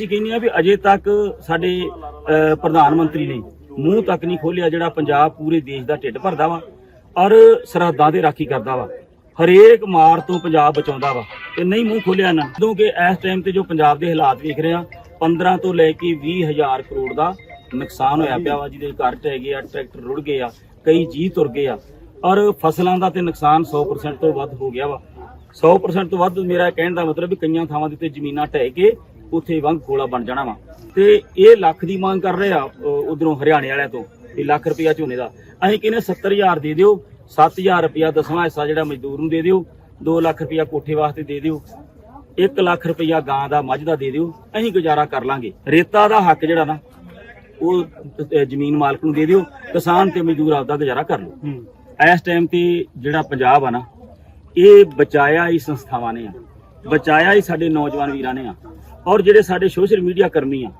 ਅਸੀਂ ਕਹਿੰਦੇ ਆ ਵੀ ਅਜੇ ਤੱਕ ਸਾਡੇ ਅਹ, ਪ੍ਰਧਾਨ ਮੰਤਰੀ ਨੇ ਮੂੰਹ ਤੱਕ ਨਹੀਂ ਖੋਲਿਆ ਜਿਹੜਾ ਪੰਜਾਬ ਪੂਰੇ ਦੇਸ਼ ਦਾ ਢਿੱਡ ਭਰਦਾ ਵਾ ਔਰ ਸਰਹੱਦਾਂ ਦੇ ਰਾਖੀ ਕਰਦਾ ਵਾ। ਹਰੇਕ ਮਾਰ ਤੋਂ ਪੰਜਾਬ ਬਚਾਉਂਦਾ ਵਾ ਤੇ ਨਹੀਂ ਮੂੰਹ ਖੋਲਿਆ ਨਾ। ਜਦੋਂ ਕਿ ਇਸ ਟਾਈਮ ਤੇ ਜੋ ਪੰਜਾਬ ਦੇ ਹਾਲਾਤ ਵੇਖ ਰਹੇ ਆ 15 ਤੋਂ ਲੈ ਕੇ 20 ਹਜ਼ਾਰ ਕਰੋੜ ਦਾ ਨੁਕਸਾਨ ਹੋਇਆ ਪਿਆ ਵਾ ਜਿਹਦੇ ਘਰ ਢਹਿ ਗਏ ਆ ਟਰੈਕਟਰ ਰੁੜ ਗਏ ਆ ਕਈ ਜੀਅ ਤੁਰ ਗਏ ਆ ਔਰ ਫਸਲਾਂ ਦਾ ਤੇ ਨੁਕਸਾਨ 100% ਤੋਂ ਵੱਧ ਹੋ ਗਿਆ ਵਾ। 100% ਤੋਂ ਵੱਧ ਮੇਰਾ ਕਹਿਣ ਦਾ ਮਤਲਬ ਵੀ ਕਈਆਂ ਥਾਵਾਂ ਦੇ ਉੱਤੇ ਜ਼ਮੀਨਾਂ ਢਹਿ ਕੇ ਉੱਥੇ ਵੰਗ ਕੋਲਾ ਬਣ ਜਾਣਾ ਵਾ। ਤੇ ਇਹ ਲੱਖ ਦੀ ਮੰਗ ਕਰ ਰਹੇ ਆ ਉਧਰੋਂ ਹਰਿਆਣੇ ਵਾਲਿਆਂ ਤੋਂ ਵੀ ਲੱਖ ਰੁਪਇਆ ਝੋਨੇ ਦਾ। ਅਸੀਂ ਕਹਿੰਦੇ 70000 ਦੇ ਦਿਓ 7000 ਰੁਪਇਆ ਦਸਵਾਂ ਹਿੱਸਾ ਜਿਹੜਾ ਮਜ਼ਦੂਰ ਨੂੰ ਦੇ ਦਿਓ 2 ਲੱਖ ਰੁਪਇਆ ਕੋਠੇ ਵਾਸਤੇ ਦੇ ਦਿਓ 1 ਲੱਖ ਰੁਪਇਆ ਗਾਂ ਦਾ ਮੱਝ ਦਾ ਦੇ ਦਿਓ ਅਸੀਂ ਗੁਜ਼ਾਰਾ ਕਰ ਲਾਂਗੇ। ਰੇਤਾ ਦਾ ਹੱਕ ਜਿਹੜਾ ਨਾ ਉਹ ਜ਼ਮੀਨ ਮਾਲਕ ਨੂੰ ਦੇ ਦਿਓ ਕਿਸਾਨ ਤੇ ਮਜ਼ਦੂਰ ਆਪਦਾ ਗੁਜ਼ਾਰਾ ਕਰ ਲਓ। ਇਸ ਟਾਈਮ ਤੇ ਜਿਹੜਾ ਪੰਜਾਬ ਆ ਨਾ ਇਹ ਬਚਾਇਆ ਹੀ ਸੰਸਥਾਵਾਂ ਨੇ ਆ। ਬਚਾਇਆ ਹੀ ਸਾਡੇ ਨੌਜਵਾਨ ਵੀਰਾਂ ਨੇ ਆ। ਔਰ ਜਿਹੜੇ ਸਾਡੇ ਸੋਸ਼ਲ ਮੀਡੀਆ ਕਰਮੀ ਆ,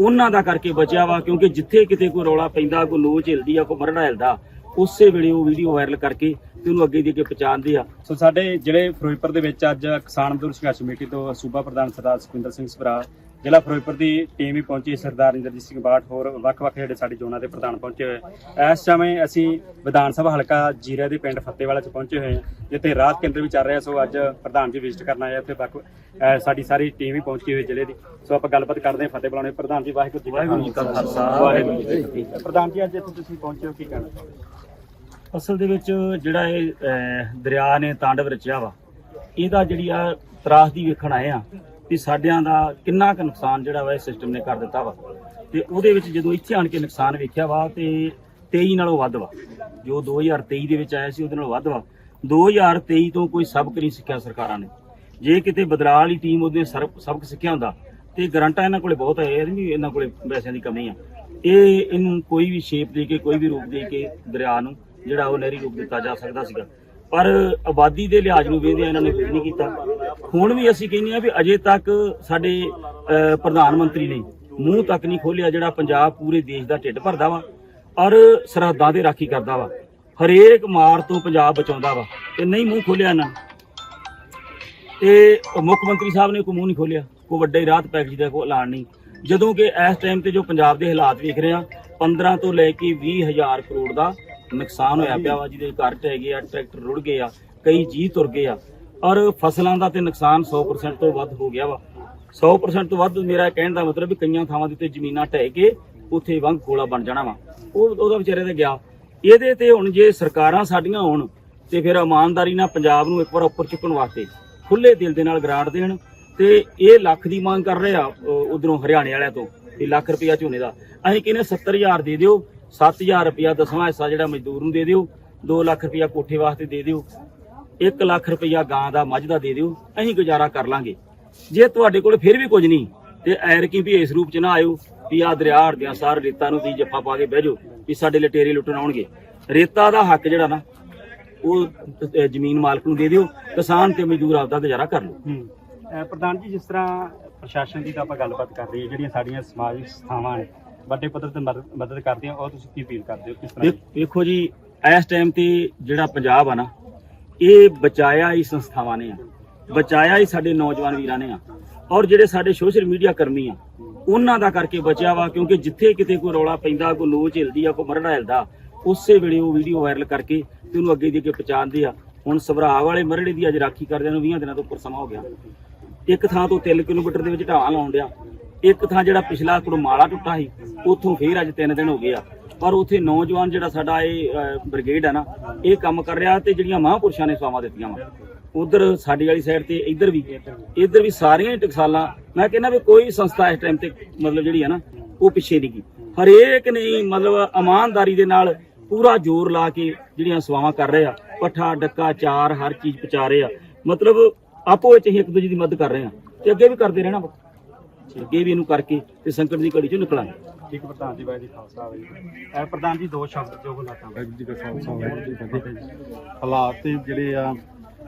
ਉਹਨਾਂ ਦਾ ਕਰਕੇ ਬਚਿਆ ਵਾ, ਕਿਉਂਕਿ ਜਿੱਥੇ ਕਿਤੇ ਕੋਈ ਰੌਲਾ ਪੈਂਦਾ, ਕੋਈ ਲੋਚ ਹਿਲਦੀ ਆ, ਕੋਈ ਮਰੜਾ ਹਿਲਦਾ ਉਸੇ ਵੇਲੇ ਉਹ ਵੀਡੀਓ ਵਾਇਰਲ ਕਰਕੇ ਤੇ ਉਹਨੂੰ ਅੱਗੇ ਦੀ ਅੱਗੇ ਪਹੁੰਚਾਉਂਦੇ ਆ। ਸੋ ਸਾਡੇ ਜਿਹੜੇ ਫਿਰੋਜ਼ਪੁਰ ਦੇ ਵਿੱਚ ਅੱਜ ਕਿਸਾਨ ਮਜ਼ਦੂਰ ਸੰਘਰਸ਼ ਕਮੇਟੀ ਤੋਂ ਸੂਬਾ ਪ੍ਰਧਾਨ ਸਰਦਾਰ ਸੁਖਿੰਦਰ ਸਿੰਘ ਸਭਰਾ ਜ਼ਿਲ੍ਹਾ ਫਿਰੋਜ਼ਪੁਰ ਦੀ ਟੀਮ ਵੀ ਪਹੁੰਚੀ ਸਰਦਾਰ ਇੰਦਰਜੀਤ ਸਿੰਘ ਬਾਠ ਹੋਰ ਵੱਖ-ਵੱਖ ਜਿਹੜੇ ਸਾਡੀ ਜ਼ੋਨਾਂ ਦੇ ਪ੍ਰਧਾਨ ਪਹੁੰਚੇ ਹੋਏ ਇਸ ਸਮੇਂ ਅਸੀਂ ਵਿਧਾਨ ਸਭਾ ਹਲਕਾ ਜੀਰਾ ਦੇ ਪਿੰਡ ਫੱਤੇਵਾਲਾ ਚ ਪਹੁੰਚੇ ਹੋਏ ਹਾਂ ਜਿੱਥੇ ਰਾਤ ਕੇਂਦਰ ਵੀ ਚੱਲ ਰਿਹਾ ਸੋ ਅੱਜ ਪ੍ਰਧਾਨ ਜੀ ਵਿਜ਼ਿਟ ਕਰਨ ਆਏ ਉੱਥੇ ਵੱਖ ਸਾਡੀ ਸਾਰੀ ਟੀਮ ਵੀ ਪਹੁੰਚੀ ਹੋਈ ਜ਼ਿਲ੍ਹੇ ਦੀ। ਸੋ ਆਪਾਂ ਗੱਲਬਾਤ ਕਰਦੇ ਹਾਂ ਫਤਿਹ ਬੁਲਾਉਣੇ ਪ੍ਰਧਾਨ ਜੀ ਵਾਹਿਗੁਰੂ ਜੀ ਵਾਹਿਗੁਰੂ ਜੀ ਕਾ ਖਾਲਸਾ, ਵਾਹਿਗੁਰੂ ਜੀ ਕੀ ਫਤਿਹ। ਪ੍ਰਧਾਨ ਜੀ ਅੱਜ ਇੱਥੇ ਤੁਸੀਂ ਪਹੁੰਚੇ ਹੋ ਕੀ ਕਹਿਣਾ ਅਸਲ ਦੇ ਵਿੱਚ ਜਿਹੜਾ ਇਹ ਦਰਿਆ ਨੇ ਤਾਂਡਵ ਰਚਿਆ ਵਾ ਇਹਦਾ ਜਿਹੜੀ ਆ ਤਰਾਸਦੀ ਵੇਖਣ ਆਏ ਆ ਵੀ ਸਾਡਿਆਂ ਦਾ ਕਿੰਨਾ ਕੁ ਨੁਕਸਾਨ ਜਿਹੜਾ ਵਾ ਇਹ ਸਿਸਟਮ ਨੇ ਕਰ ਦਿੱਤਾ ਵਾ। ਤੇ ਉਹਦੇ ਵਿੱਚ ਜਦੋਂ ਇੱਥੇ ਆਣ ਕੇ ਨੁਕਸਾਨ ਵੇਖਿਆ ਵਾ ਤੇ 23 ਨਾਲੋਂ ਵੱਧ ਵਾ। ਜੋ 2023 ਦੇ ਵਿੱਚ ਆਇਆ ਸੀ, ਉਹਦੇ ਨਾਲੋਂ ਵੱਧ ਵਾ। 2023 ਤੋਂ ਕੋਈ ਸਬਕ ਨਹੀਂ ਸਿੱਖਿਆ ਸਰਕਾਰਾਂ ਨੇ। ਜੇ ਕਿਤੇ ਬਦਲਾਅ ਵਾਲੀ ਟੀਮ ਉਹਦੇ ਸਰਬ- ਸਬਕ ਸਿੱਖਿਆ ਹੁੰਦਾ, ਤੇ ਗਰੰਟਾ ਇਹਨਾਂ ਕੋਲੇ ਬਹੁਤ ਹੈ ਇਹ ਨਹੀਂ ਵੀ ਇਹਨਾਂ ਕੋਲੇ ਪੈਸਿਆਂ ਦੀ ਕਮੀ ਆ। ਇਹ ਇਹਨੂੰ ਕੋਈ ਵੀ ਸ਼ੇਪ ਦੇ ਕੇ, ਕੋਈ ਵੀ ਰੂਪ ਦੇ ਕੇ ਦਰਿਆ ਨੂੰ ਜਿਹੜਾ ਉਹ ਨਹਿਰੀ ਰੂਪ ਦਿੱਤਾ ਜਾ ਸਕਦਾ ਸੀਗਾ। ਪਰ ਆਬਾਦੀ ਦੇ ਲਿਹਾਜ਼ ਨੂੰ ਵੇਖਦੇ ਇਹਨਾਂ ਨੇ ਕੁਝ ਨਹੀਂ ਕੀਤਾ। ਹੁਣ ਵੀ ਅਸੀਂ ਕਹਿੰਦੇ ਆ ਵੀ ਅਜੇ ਤੱਕ ਸਾਡੇ ਅਹ, ਪ੍ਰਧਾਨ ਮੰਤਰੀ ਨੇ ਮੂੰਹ ਤੱਕ ਨਹੀਂ ਖੋਲਿਆ ਜਿਹੜਾ ਪੰਜਾਬ ਪੂਰੇ ਦੇਸ਼ ਦਾ ਢਿੱਡ ਭਰਦਾ ਵਾ ਔਰ ਸਰਹੱਦਾਂ ਦੇ ਰਾਖੀ ਕਰਦਾ ਵਾ। ਹਰੇਕ ਮਾਰ ਤੋਂ ਪੰਜਾਬ ਬਚਾਉਂਦਾ ਵਾ ਤੇ ਨਹੀਂ ਮੂੰਹ ਖੋਲਿਆ ਇਹਨਾਂ ਨੇ। ਤੇ ਮੁੱਖ ਮੰਤਰੀ ਸਾਹਿਬ ਨੇ ਕੋਈ ਮੂੰਹ ਨਹੀਂ ਖੋਲਿਆ ਕੋਈ ਵੱਡੇ ਰਾਹਤ ਪੈਕੇਜ ਦਾ ਕੋਈ ਐਲਾਨ ਨਹੀਂ। ਜਦੋਂ ਕਿ ਇਸ ਟਾਈਮ ਤੇ ਜੋ ਪੰਜਾਬ ਦੇ ਹਾਲਾਤ ਵੇਖ ਰਹੇ ਆ 15 ਤੋਂ ਲੈ ਕੇ 20 ਹਜ਼ਾਰ ਕਰੋੜ ਦਾ ਨੁਕਸਾਨ ਹੋਇਆ ਪਿਆ ਵਾ ਜਿਹਦੇ ਘਰ ਢਹਿ ਗਏ ਆ ਟਰੈਕਟਰ ਰੁੜ ਗਏ ਆ ਕਈ ਜੀਅ ਤੁਰ ਗਏ ਆ। ਔਰ ਫਸਲਾਂ ਦਾ ਤੇ ਨੁਕਸਾਨ 100% ਤੋਂ ਵੱਧ ਹੋ ਗਿਆ ਵਾ। 100% ਤੋਂ ਵੱਧ ਮੇਰਾ ਕਹਿਣ ਦਾ ਮਤਲਬ ਵੀ ਕਈਆਂ ਥਾਵਾਂ ਦੇ ਉੱਤੇ ਜ਼ਮੀਨਾਂ ਢਹਿ ਕੇ ਉੱਥੇ ਵਾਂਗ ਕੋਲਾ ਬਣ ਜਾਣਾ ਵਾ। ਉਹ ਉਹਦਾ ਵਿਚਾਰੇ ਦਾ ਗਿਆ ਇਹਦੇ ਤੇ ਹੁਣ ਜੇ ਸਰਕਾਰਾਂ ਸਾਡੀਆਂ ਹੋਣ ਤੇ ਫਿਰ ਇਮਾਨਦਾਰੀ ਨਾਲ ਪੰਜਾਬ ਨੂੰ ਇੱਕ ਵਾਰ ਉੱਪਰ ਚੁੱਕਣ ਵਾਸਤੇ ਖੁੱਲੇ ਦਿਲ ਦੇ ਨਾਲ ਗ੍ਰਾਂਟ ਦੇਣ ਤੇ ਇਹ ਲੱਖ ਦੀ ਮੰਗ ਕਰ ਰਹੇ ਆ ਉਧਰੋਂ ਹਰਿਆਣੇ ਵਾਲਿਆਂ ਤੋਂ ਵੀ ਲੱਖ ਰੁਪਇਆ ਝੋਨੇ ਦਾ। ਅਸੀਂ ਕਹਿੰਦੇ 70000 ਦੇ ਦਿਓ 7000 ਰੁਪਇਆ ਦਸਵਾਂ ਹਿੱਸਾ ਜਿਹੜਾ ਮਜ਼ਦੂਰ ਨੂੰ ਦੇ ਦਿਓ 2 ਲੱਖ ਰੁਪਇਆ ਕੋਠੇ ਵਾਸਤੇ ਦੇ ਦਿਓ। 1 ਲੱਖ ਰੁਪਇਆ ਗਾਂ ਦਾ ਮੱਝ ਦਾ ਦੇ ਦਿਓ ਅਸੀਂ ਗੁਜ਼ਾਰਾ ਕਰ ਲਾਂਗੇ। ਜੇ ਤੁਹਾਡੇ ਕੋਲ ਫਿਰ ਵੀ ਕੁਝ ਨਹੀਂ ਤੇ ਐਰ ਕੀ ਵੀ ਇਸ ਰੂਪ ਚ ਨਾ ਆਇਓ ਵੀ ਆ ਦਰਿਆ ਹੜਦਿਆਂ ਸਾਰ ਰੇਤਾ ਨੂੰ ਦੀ ਜੱਫਾ ਪਾ ਕੇ ਬਹਿ ਜਾਓ ਵੀ ਸਾਡੇ ਲਟੇਰੇ ਲੁੱਟਣ ਆਉਣਗੇ। ਰੇਤਾ ਦਾ ਹੱਕ ਜਿਹੜਾ ਨਾ ਉਹ ਅਹ, ਜ਼ਮੀਨ ਮਾਲਕ ਨੂੰ ਦੇ ਦਿਓ ਕਿਸਾਨ ਤੇ ਮਜ਼ਦੂਰ ਆਪਦਾ ਗੁਜ਼ਾਰਾ ਕਰ ਲਓ। ਅਹ ਪ੍ਰਧਾਨ ਜੀ ਜਿਸ ਤਰ੍ਹਾਂ ਪ੍ਰਸ਼ਾਸਨ ਦੀ ਤਾਂ ਆਪਾਂ ਗੱਲਬਾਤ ਕਰ ਰਹੀ ਹੈ ਜਿਹੜੀਆਂ ਸਾਡੀਆਂ ਸਮਾਜਿਕ ਸੰਸਥਾਵਾਂ ਨੇ ਵੱਡੇ ਪੱਧਰ ਤੇ ਮਦਦ ਮਦਦ ਕਰਦੀਆਂ ਉਹ ਤੁਸੀਂ ਕੀ ਅਪੀਲ ਕਰਦੇ ਹੋ ਕਿਸ ਤਰ੍ਹਾਂ? ਦੇਖ- ਵੇਖੋ ਜੀ ਇਸ ਟਾਈਮ ਤੇ ਜਿਹੜਾ ਪੰਜਾਬ ਆ ਨਾ ਇਹ ਬਚਾਇਆ ਹੀ ਸੰਸਥਾਵਾਂ ਨੇ ਆ। ਬਚਾਇਆ ਹੀ ਸਾਡੇ ਨੌਜਵਾਨ ਵੀਰਾਂ ਨੇ ਆ। ਔਰ ਜਿਹੜੇ ਸਾਡੇ ਸੋਸ਼ਲ ਮੀਡੀਆ ਕਰਮੀ ਆ, ਉਹਨਾਂ ਦਾ ਕਰਕੇ ਬਚਿਆ ਵਾ, ਕਿਉਂਕਿ ਜਿੱਥੇ ਕਿਤੇ ਕੋਈ ਰੌਲਾ ਪੈਂਦਾ, ਕੋਈ ਲੋਚ ਹਿਲਦੀ ਆ, ਕੋਈ ਮਰੜਾ ਹਿਲਦਾ, ਉਸੇ ਵੇਲੇ ਉਹ ਵੀਡੀਓ ਵਾਇਰਲ ਕਰਕੇ ਤੇ ਉਹਨੂੰ ਅੱਗੇ ਦੀ ਅੱਗੇ ਪਹੁੰਚਾਉਂਦੇ ਆ। ਹੁਣ ਸਭਰਾ ਵਾਲੇ ਮਰੜੇ ਦੀ ਅੱਜ ਰਾਖੀ ਕਰਦਿਆਂ ਨੂੰ 20 ਦਿਨਾਂ ਤੋਂ ਉੱਪਰ ਸਮਾਂ ਹੋ ਗਿਆ। ਇੱਕ ਥਾਂ ਤੋਂ 3 ਕਿਲੋਮੀਟਰ ਦੇ ਵਿੱਚ ਢਾਹ ਲਾਉਣ ਡਿਆ। ਇੱਕ ਥਾਂ ਜਿਹੜਾ ਪਿਛਲਾ ਕੁੜਮਾਲਾ ਟੁੱਟਾ ਸੀ, ਉੱਥੋਂ ਫੇਰ ਅੱਜ 3 ਦਿਨ ਹੋ ਗਏ ਆ। ਪਰ ਉੱਥੇ ਨੌਜਵਾਨ ਜਿਹੜਾ ਸਾਡਾ ਇਹ ਬ੍ਰਿਗੇਡ ਆ ਨਾ, ਇਹ ਕੰਮ ਕਰ ਰਿਹਾ ਤੇ ਜਿਹੜੀਆਂ ਮਹਾਂਪੁਰਸ਼ਾਂ ਨੇ ਸੇਵਾਵਾਂ ਦਿੱਤੀਆਂ ਵਾ। ਉਧਰ ਸਾਡੀ ਵਾਲੀ ਸਾਈਡ ਤੇ ਇੱਧਰ ਵੀ ਇੱਧਰ ਵੀ ਸਾਰੀਆਂ ਹੀ ਟਕਸਾਲਾਂ, ਮੈਂ ਕਹਿੰਦਾ ਵੀ ਕੋਈ ਸੰਸਥਾ ਇਸ ਟਾਈਮ ਤੇ ਮਤਲਬ ਜਿਹੜੀ ਆ ਨਾ, ਉਹ ਪਿੱਛੇ ਨਹੀਂ ਗਈ। ਹਰੇਕ ਨੇ ਮਤਲਬ ਇਮਾਨਦਾਰੀ ਦੇ ਨਾਲ ਪੂਰਾ ਜ਼ੋਰ ਲਾ ਕੇ ਜਿਹੜੀਆਂ ਸੇਵਾਵਾਂ ਕਰ ਰਹੇ ਆ, ਪੱਠਾ, ਡੱਕਾ, ਚਾਰ, ਹਰ ਚੀਜ਼ ਪਹੁੰਚਾ ਰਹੇ ਆ। ਮਤਲਬ ਆਪੋ ਵਿੱਚ ਹੀ ਇੱਕ ਦੂਜੇ ਦੀ ਮਦਦ ਕਰ ਰਹੇ ਆ ਤੇ ਅੱਗੇ ਵੀ ਕਰਦੇ ਰਹਿਣਾ ਅੱਗੇ ਵੀ ਇਹਨੂੰ ਕਰਕੇ ਤੇ ਸੰਕਟ ਦੀ ਘੜੀ ਚੋਂ ਨਿਕਲਾਂਗੇ। ਠੀਕ ਹੈ ਪ੍ਰਧਾਨ ਜੀ ਬਾਈ ਜੀ ਖਾਲਸਾ ਵਾਹਿਗੁਰੂ ਜੀ ਕੀ ਫਤਿਹ। ਪ੍ਰਧਾਨ ਜੀ ਦੋ ਸ਼ਬਦ ਜੋ ਬੁਲਾਤਾ ਵਾਹਿਗੁਰੂ ਜੀ ਕਾ ਖਾਲਸਾ ਵਾਹਿਗੁਰੂ ਜੀ ਕੀ ਫਤਿਹ। ਹਾਲਾਤ ਤੇ ਜਿਹੜੇ ਆ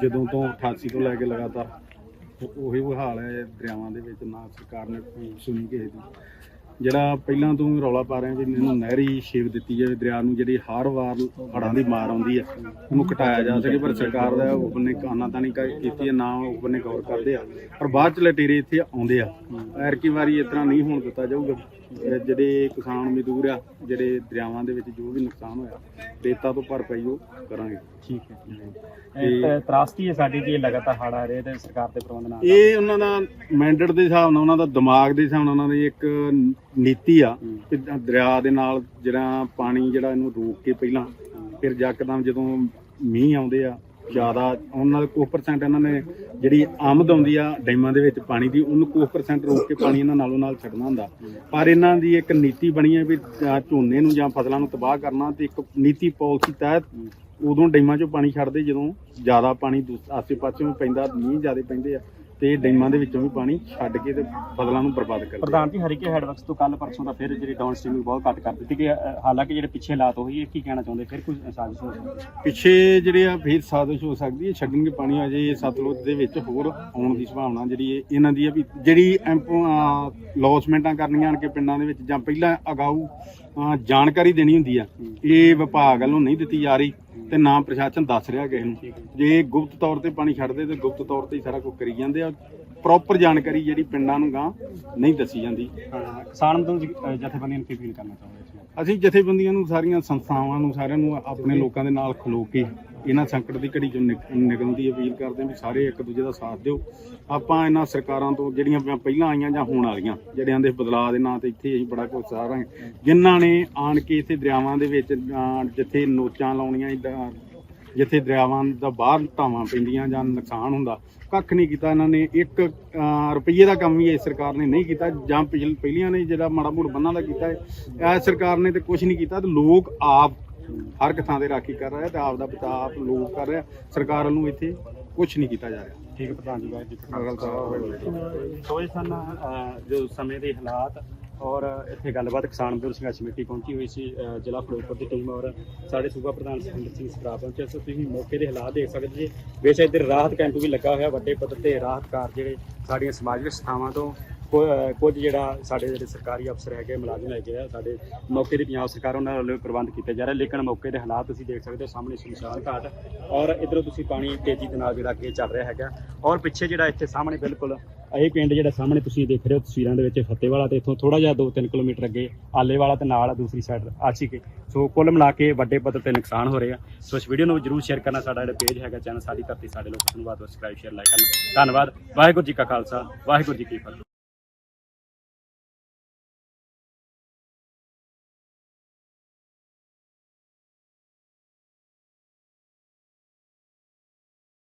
ਜਦੋਂ ਤੋਂ 88 ਤੋਂ ਲੈ ਕੇ ਲਗਾਤਾਰ ਉਹ- ਉਹੀ ਉਹ ਹਾਲ ਹੈ ਦਰਿਆਵਾਂ ਦੇ ਵਿੱਚ ਨਾ ਸਰਕਾਰ ਨੇ ਕੋਈ ਸੁਣੀ ਕਿਸੇ ਦੀ। ਜਿਹੜਾ ਪਹਿਲਾਂ ਤੋਂ ਰੌਲਾ ਪਾ ਰਹੇ ਵੀ ਇਹਨੂੰ ਨਹਿਰੀ ਸ਼ੇਪ ਦਿੱਤੀ ਜਾਵੇ, ਦਰਿਆ ਨੂੰ ਜਿਹੜੀ ਹਰ ਵਾਰ ਹੜ੍ਹਾਂ ਦੀ ਮਾਰ ਆਉਂਦੀ ਹੈ ਉਹਨੂੰ ਘਟਾਇਆ ਜਾ ਸਕੇ, ਪਰ ਸਰਕਾਰ ਦਾ ਉਹਨੇ ਕਾਨਾ ਤਾਂ ਨਹੀਂ ਕੀਤੀ ਹੈ ਨਾ ਉਹਨੇ ਗੌਰ ਕਰਦੇ ਆ, ਪਰ ਬਾਅਦ ਚ ਲਟੇਰੇ ਇੱਥੇ ਆਉਂਦੇ ਆ। ਐਰਕੀ ਵਾਰੀ ਇਸ ਤਰ੍ਹਾਂ ਨਹੀਂ ਹੋਣ ਦਿੱਤਾ ਜਾਊਗਾ। ਜਿਹੜੇ ਕਿਸਾਨ ਮਜ਼ਦੂਰ ਆ ਜਿਹੜੇ ਦਰਿਆਵਾਂ ਦੇ ਵਿੱਚ ਜੋ ਵੀ ਨੁਕਸਾਨ ਹੋਇਆ ਰੇਤਾ ਤੋਂ ਭਰਪਾਈ ਉਹ ਕਰਾਂਗੇ। ਠੀਕ ਹੈ। ਇਹ ਤਰਾਸਤੀ ਹੈ ਸਾਡੀ ਇਹ ਲਗਾਤਾਰ ਹੜ ਆ ਰਹੇ ਤੇ ਸਰਕਾਰ ਦੇ ਪ੍ਰਬੰਧ ਨਾਲ। ਇਹ ਉਹਨਾਂ ਦਾ ਮੈਂਡੇਟ ਦੇ ਹਿਸਾਬ ਨਾਲ ਉਹਨਾਂ ਦਾ ਦਿਮਾਗ ਦੇ ਹਿਸਾਬ ਨਾਲ ਉਹਨਾਂ ਦੀ ਇੱਕ ਨੀਤੀ ਆ। ਕਿ ਦਰਿਆ ਦੇ ਨਾਲ ਜਿਹੜਾ ਪਾਣੀ ਜਿਹੜਾ ਇਹਨੂੰ ਰੋਕ ਕੇ ਪਹਿਲਾਂ ਫਿਰ ਯਕਦਮ ਜਦੋਂ ਮੀਂਹ ਆਉਂਦੇ ਆ ਜ਼ਿਆਦਾ, ਉਹਨਾਂ ਨਾਲ ਕੋਈ ਪਰਸੈਂਟ ਇਹਨਾਂ ਨੇ ਜਿਹੜੀ ਆਮਦ ਆਉਂਦੀ ਆ ਡੈਮਾਂ ਦੇ ਵਿੱਚ ਪਾਣੀ ਦੀ, ਉਹਨੂੰ ਕੋਈ ਪਰਸੈਂਟ ਰੋਕ ਕੇ ਪਾਣੀ ਇਹਨਾਂ ਨਾਲੋਂ ਨਾਲ ਛੱਡਣਾ ਹੁੰਦਾ। ਪਰ ਇਹਨਾਂ ਦੀ ਇੱਕ ਨੀਤੀ ਬਣੀ ਹੈ ਵੀ ਝੋਨੇ ਨੂੰ ਜਾਂ ਫਸਲਾਂ ਨੂੰ ਤਬਾਹ ਕਰਨਾ ਤੇ ਇੱਕ ਨੀਤੀ ਪਾਲਿਸੀ ਤਹਿਤ ਉਦੋਂ ਡੈਮਾਂ 'ਚੋਂ ਪਾਣੀ ਛੱਡਦੇ ਜਦੋਂ ਜ਼ਿਆਦਾ ਪਾਣੀ ਦੂਸ- ਆਸੇ-ਪਾਸੇ ਪੈਂਦਾ, ਮੀਂਹ ਜ਼ਿਆਦਾ ਪੈਂਦੇ ਆ। ਤੇ ਡੈਮਾਂ ਦੇ ਵਿੱਚੋਂ ਵੀ ਪਾਣੀ ਛੱਡ ਕੇ ਤੇ ਫਸਲਾਂ ਨੂੰ ਬਰਬਾਦ ਕਰਦੇ ਪ੍ਰਧਾਨ ਜੀ ਹਰੀਕੇ ਹੈਡਵਰਕਸ ਤੋਂ ਕੱਲ ਪਰਸੋਂ ਦਾ ਫਿਰ ਜਿਹੜੀ ਡਾਊਨ ਸਟ੍ਰੀਮਿੰਗ ਬਹੁਤ ਘੱਟ ਕਰ ਦਿੱਤੀ ਕਿ ਹਾਲਾਂਕਿ ਜਿਹੜੇ ਪਿੱਛੇ ਹਾਲਾਤ ਹੋਈ ਇਹ ਕੀ ਕਹਿਣਾ ਚਾਹੁੰਦੇ? ਫਿਰ ਕੋਈ ਸਾਜ਼ਿਸ਼ ਹੋ ਸਕਦੀ ਹੈ? ਪਿੱਛੇ ਜਿਹੜੇ ਆ ਫੇਰ ਸਾਜ਼ਿਸ਼ ਹੋ ਸਕਦੀ ਹੈ ਛੱਡਣਗੇ ਪਾਣੀ ਅਜੇ ਸਤਲੁਜ ਦੇ ਵਿੱਚ ਹੋਰ ਆਉਣ ਦੀ ਸੰਭਾਵਨਾ ਜਿਹੜੀ ਹੈ ਇਹਨਾਂ ਦੀ ਹੈ ਵੀ ਜਿਹੜੀ ਲੌਸਮੈਂਟਾਂ ਕਰਨੀਆਂ ਆਣ ਕੇ ਪਿੰਡਾਂ ਦੇ ਵਿੱਚ ਜਾਂ ਪਹਿਲਾਂ ਅਗਾਊ ਜਾਣਕਾਰੀ ਦੇਣੀ ਹੁੰਦੀ ਆ। ਇਹ ਵਿਭਾਗ ਵੱਲੋਂ ਨਹੀਂ ਦਿੱਤੀ ਜਾ ਰਹੀ। ਤੇ ਨਾ ਪ੍ਰਸ਼ਾਸਨ ਦੱਸ ਰਿਹਾ ਕਿਸੇ ਨੂੰ। ਜੇ ਗੁਪਤ ਤੌਰ ਤੇ ਪਾਣੀ ਛੱਡਦੇ ਤੇ ਗੁਪਤ ਤੌਰ ਤੇ ਹੀ ਸਾਰਾ ਕੁਝ ਕਰੀ ਜਾਂਦੇ ਆ। ਪ੍ਰੋਪਰ ਜਾਣਕਾਰੀ ਜਿਹੜੀ ਪਿੰਡਾਂ ਨੂੰ ਗਾਂ ਨਹੀਂ ਦੱਸੀ ਜਾਂਦੀ। ਕਿਸਾਨ ਮਜ਼ਦੂਰ ਜੀ, ਜਥੇਬੰਦੀਆਂ ਨੂੰ ਕੀ ਅਪੀਲ ਕਰਨਾ ਚਾਹੁੰਦੇ ਅਸੀਂ ਜਥੇਬੰਦੀਆਂ ਨੂੰ ਸਾਰੀਆਂ ਸੰਸਥਾਵਾਂ ਨੂੰ ਸਾਰਿਆਂ ਨੂੰ ਆਪਣੇ ਲੋਕਾਂ ਦੇ ਨਾਲ ਖਲੋ ਕੇ ਇਹਨਾਂ ਸੰਕਟ ਦੀ ਘੜੀ ਚੋਂ ਨਿਕ- ਨਿਕਲਣ ਦੀ ਅਪੀਲ ਕਰਦੇ ਹਾਂ ਵੀ ਸਾਰੇ ਇੱਕ ਦੂਜੇ ਦਾ ਸਾਥ ਦਿਓ। ਆਪਾਂ ਇਹਨਾਂ ਸਰਕਾਰਾਂ ਤੋਂ ਜਿਹੜੀਆਂ ਪ- ਪਹਿਲਾਂ ਆਈਆਂ ਜਾਂ ਹੋਣ ਵਾਲੀਆਂ ਜਿਹੜਿਆਂ ਦੇ ਬਦਲਾਅ ਦੇ ਨਾਂ ਤੇ ਇੱਥੇ ਅਸੀਂ ਬੜਾ ਕੁਝ ਸਾਰ ਰਹੇ ਜਿਨ੍ਹਾਂ ਨੇ ਆਣ ਕੇ ਇੱਥੇ ਦਰਿਆਵਾਂ ਦੇ ਵਿੱਚ ਅਹ, ਜਿੱਥੇ ਨੋਚਾਂ ਲਾਉਣੀਆਂ ਇੱਦਾਂ ਜਿੱਥੇ ਦਰਿਆਵਾਂ ਦਾ ਬਾਹਰ ਧਾਵਾਂ ਪੈਂਦੀਆਂ ਜਾਂ ਨੁਕਸਾਨ ਹੁੰਦਾ ਕੱਖ ਨਹੀਂ ਕੀਤਾ ਇਹਨਾਂ ਨੇ। 1 ਰੁਪਈਏ ਦਾ ਕੰਮ ਵੀ ਇਸ ਸਰਕਾਰ ਨੇ ਨਹੀਂ ਕੀਤਾ ਜਾਂ ਪਿਛਲ ਪਹਿਲੀਆਂ ਨੇ ਜਿਹੜਾ ਮਾੜਾ ਮੋੜ ਬੰਨਾਂ ਦਾ ਕੀਤਾ ਹੈ ਇਹ ਸਰਕਾਰ ਨੇ ਤੇ ਕੁਝ ਨਹੀਂ ਕੀਤਾ ਤੇ ਲੋਕ ਆਪ ਹਰ ਇੱਕ ਥਾਂ ਤੇ ਰਾਖੀ ਕਰ ਰਹੇ ਤੇ ਆਪ ਦਾ ਬਚਾਅ ਆਪ ਲੋਕ ਕਰ ਰਹੇ ਸਰਕਾਰ ਵੱਲੋਂ ਇੱਥੇ ਕੁਝ ਨਹੀਂ ਕੀਤਾ ਜਾ ਰਿਹਾ। ਠੀਕ ਹੈ ਪ੍ਰਧਾਨ ਜੀ ਵਾਹਿਗੁਰੂ ਜੀ ਕਾ ਖਾਲਸਾ, ਵਾਹਿਗੁਰੂ ਸੋ ਅਹ, ਜੋ ਸਮੇਂ ਦੇ ਹਾਲਾਤ ਔਰ ਇੱਥੇ ਗੱਲਬਾਤ ਕਿਸਾਨ ਮਜ਼ਦੂਰ ਸੰਘਰਸ਼ ਕਮੇਟੀ ਪਹੁੰਚੀ ਹੋਈ ਸੀ ਜ਼ਿਲ੍ਹਾ ਫਿਰੋਜ਼ਪੁਰ ਦੀ ਟੀਮ ਔਰ ਸਾਡੇ ਸੂਬਾ ਪ੍ਰਧਾਨ ਸੁਖਿੰਦਰ ਸਿੰਘ ਸਪਰਾ ਪਹੁੰਚੇ ਸੋ ਤੁਸੀਂ ਮੌਕੇ ਦੇ ਹਾਲਾਤ ਦੇਖ ਸਕਦੇ ਜੀ। ਬੇਸ਼ੱਕ ਇੱਧਰ ਰਾਹਤ ਕੈਂਪ ਵੀ ਲੱਗਾ ਹੋਇਆ ਵੱਡੇ ਪੱਧਰ ਤੇ ਰਾਹਤ ਕਾਰ ਜਿਹੜੇ ਸਾਡੀਆਂ ਸਮਾਜਿਕ ਸੰਸਥਾਵਾਂ ਤੋਂ ਕੁਝ ਜਿਹੜਾ ਸਾਡੇ ਜਿਹੜੇ ਸਰਕਾਰੀ ਅਫਸਰ ਹੈਗੇ, ਮੁਲਾਜ਼ਮ ਹੈਗੇ ਆ, ਸਾਡੇ ਮੌਕੇ ਦੀ ਪੰਜਾਬ ਸਰਕਾਰ ਉਹਨਾਂ ਵੱਲੋਂ ਵੀ ਪ੍ਰਬੰਧ ਕੀਤੇ ਜਾ ਰਹੇ ਲੇਕਿਨ ਮੌਕੇ ਦੇ ਹਾਲਾਤ ਤੁਸੀਂ ਦੇਖ ਸਕਦੇ ਹੋ, ਸਾਹਮਣੇ ਸ਼ਮਸ਼ਾਨ ਘਾਟ ਔਰ ਇਧਰੋਂ ਤੁਸੀਂ ਪਾਣੀ ਤੇਜ਼ੀ ਦੇ ਨਾਲ ਜਿਹੜਾ ਅੱਗੇ ਚੱਲ ਰਿਹਾ ਹੈਗਾ। ਔਰ ਪਿੱਛੇ ਜਿਹੜਾ ਇੱਥੇ ਸਾਹਮਣੇ ਬਿਲਕੁਲ ਇਹ ਪਿੰਡ ਜਿਹੜਾ ਸਾਹਮਣੇ ਤੁਸੀਂ ਦੇਖ ਰਹੇ ਹੋ ਤਸਵੀਰਾਂ ਦੇ ਵਿੱਚ, ਫਤਿਹਵਾਲਾ ਤੇ ਇੱਥੋਂ ਥੋੜਾ ਜਿਹਾ 2-3 ਕਿਲੋਮੀਟਰ ਅੱਗੇ ਆਲੇਵਾਲਾ ਤੇ ਨਾਲ ਦੂਸਰੀ ਸਾਈਡ ਆਚੀਕੇ ਸੋ ਕੁੱਲ ਮਿਲਾ ਕੇ ਵੱਡੇ ਪੱਧਰ ਤੇ ਨੁਕਸਾਨ ਹੋ ਰਿਹਾ ਸੋ ਇਸ ਵੀਡੀਓ ਨੂੰ ਜਰੂਰ ਸ਼ੇਅਰ ਕਰਨਾ, ਸਾਡਾ ਜਿਹੜਾ ਪੇਜ ਹੈਗਾ ਚੈਨਲ ਸਾਡੀ ਧਰਤੀ, ਸਾਡੇ ਲੋਕ ਧੰਨਵਾਦ ਸਬਸਕ੍ਰਾਈਬ ਸ਼ੇਅਰ ਲਾਈਕ ਕਰਨਾ। ਧੰਨਵਾਦ। ਵਾਹਿਗੁਰੂ ਜੀ ਕਾ ਖਾਲਸਾ, ਵਾਹਿਗੁਰੂ ਜੀ ਕੀ ਫਤਿਹ।